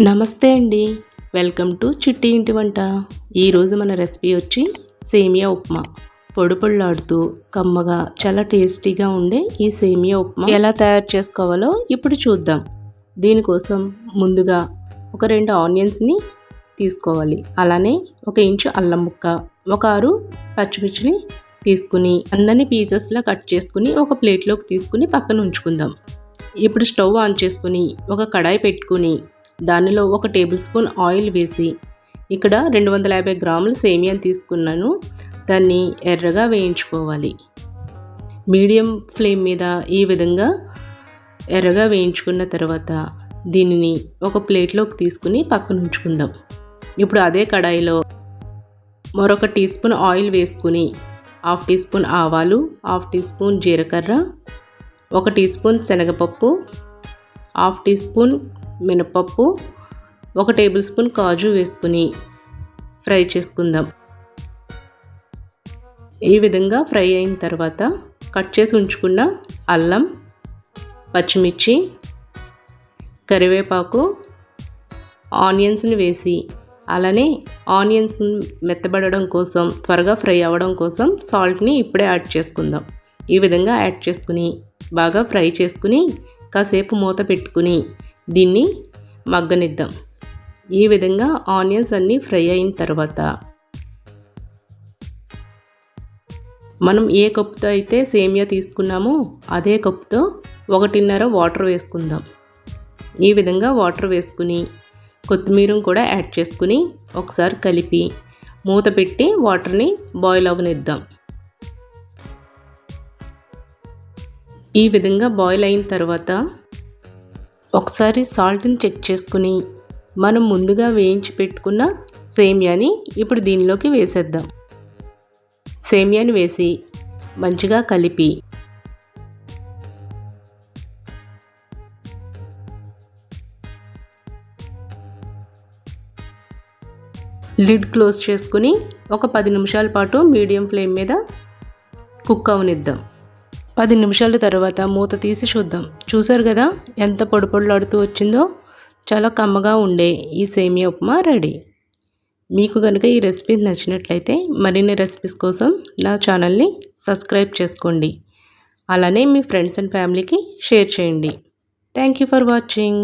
నమస్తే అండి. Welcome to చిట్టి ఇంటి వంట. ఈరోజు మన రెసిపీ వచ్చి సేమియా ఉప్మా. పొడి పొళ్ళాడుతూ కమ్మగా చాలా టేస్టీగా ఉండే ఈ సేమియా ఉప్మా ఎలా తయారు చేసుకోవాలో ఇప్పుడు చూద్దాం. దీనికోసం ముందుగా ఒక రెండు ఆనియన్స్ని తీసుకోవాలి. అలానే ఒక ఇంచు అల్లం ముక్క ఒక ఆరు పచ్చిమిర్చిని తీసుకుని అన్నని పీసెస్లా కట్ చేసుకుని ఒక ప్లేట్లోకి తీసుకుని పక్కన ఉంచుకుందాం. ఇప్పుడు స్టవ్ ఆన్ చేసుకుని ఒక కడాయి పెట్టుకుని దానిలో ఒక టేబుల్ స్పూన్ ఆయిల్ వేసి ఇక్కడ రెండు వందల యాభై గ్రాముల సేమియాని తీసుకున్నాను. దాన్ని ఎర్రగా వేయించుకోవాలి. మీడియం ఫ్లేమ్ మీద ఈ విధంగా ఎర్రగా వేయించుకున్న తర్వాత దీనిని ఒక ప్లేట్లోకి తీసుకుని పక్కన ఉంచుకుందాం. ఇప్పుడు అదే కడాయిలో మరొక టీ స్పూన్ ఆయిల్ వేసుకుని హాఫ్ టీ స్పూన్ ఆవాలు హాఫ్ టీ స్పూన్ జీలకర్ర ఒక టీ స్పూన్ శనగపప్పు హాఫ్ టీ స్పూన్ మినపప్పు ఒక టేబుల్ స్పూన్ కాజు వేసుకుని ఫ్రై చేసుకుందాం. ఈ విధంగా ఫ్రై అయిన తర్వాత కట్ చేసి ఉంచుకున్న అల్లం పచ్చిమిర్చి కరివేపాకు ఆనియన్స్ని వేసి అలానే ఆనియన్స్ మెత్తబడడం కోసం త్వరగా ఫ్రై అవ్వడం కోసం సాల్ట్ని ఇప్పుడే యాడ్ చేసుకుందాం. ఈ విధంగా యాడ్ చేసుకుని బాగా ఫ్రై చేసుకుని కాసేపు మూత పెట్టుకుని దీన్ని మగ్గనిద్దాం. ఈ విధంగా ఆనియన్స్ అన్నీ ఫ్రై అయిన తర్వాత మనం ఏ కప్పుతో అయితే సేమియా తీసుకున్నామో అదే కప్పుతో ఒకటిన్నర వాటర్ వేసుకుందాం. ఈ విధంగా వాటర్ వేసుకుని కొత్తిమీరం కూడా యాడ్ చేసుకుని ఒకసారి కలిపి మూత పెట్టి వాటర్ని బాయిల్ అవ్వనిద్దాం ఈ విధంగా బాయిల్ అయిన తర్వాత ఒకసారి సాల్ట్ని చెక్ చేసుకుని మనం ముందుగా వేయించి పెట్టుకున్న సేమియాని ఇప్పుడు దీనిలోకి వేసేద్దాం. సేమియాని వేసి మంచిగా కలిపి లిడ్ క్లోజ్ చేసుకుని ఒక పది నిమిషాల పాటు మీడియం ఫ్లేమ్ మీద కుక్ అవనిద్దాం. పది నిమిషాల తర్వాత మూత తీసి చూద్దాం. చూసారు కదా ఎంత పొడిపొడలాడుతూ వచ్చిందో? చాలా కమ్మగా ఉండే ఈ సేమియా ఉప్మా రెడీ. మీకు కనుక ఈ రెసిపీ నచ్చినట్లయితే మరిన్ని రెసిపీస్ కోసం నా ఛానల్ని సబ్స్క్రైబ్ చేసుకోండి. అలానే మీ ఫ్రెండ్స్ అండ్ ఫ్యామిలీకి షేర్ చేయండి. Thank you for watching.